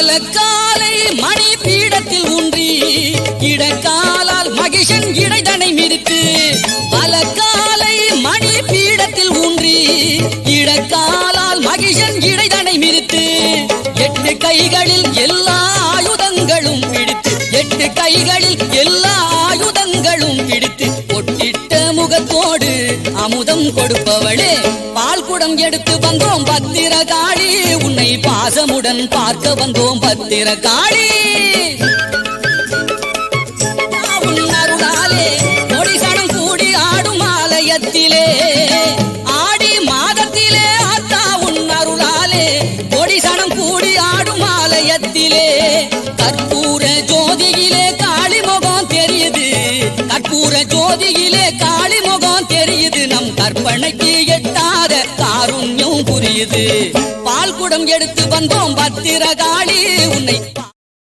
வலக்காலை மணி பீடத்தில் ஊன்றி இடக்காலால் மகிஷன் இடைதனை மிதித்து வலக்காலை மணி பீடத்தில் ஊன்றி இடக்காலால் மகிஷன் இடைதனை மிதித்து எட்டு கைகளில் எல்லா ஆயுதங்களும் பிடித்து எட்டு கைகளில் எல்லா ஆயுதங்களும் பிடித்து பொட்டிட்ட முகத்தோடு அமுதம் கொடுப்பவளே பாசம் எடுத்து வந்தோம் பத்திரகாளி. உன்னை பாசமுடன் பார்க்க வந்தோம் பத்திரகாளி. அருளாலே கூடி ஆடும் ஆலயத்திலே. ஆடி மாதத்திலே ஆத்தா உன் அருளாலே கொடிசனம் கூடி ஆடும் ஆலயத்திலே. கற்பூர ஜோதியிலே காளி முகம் தெரியுது. கற்பூர ஜோதியிலே காளி முகம் தெரியுது. நம் கற்பனைக்கு எட்டா காருண்யம் புரியுது. பால் குடம் எடுத்து வந்தோம் பத்திரகாளி. உன்னை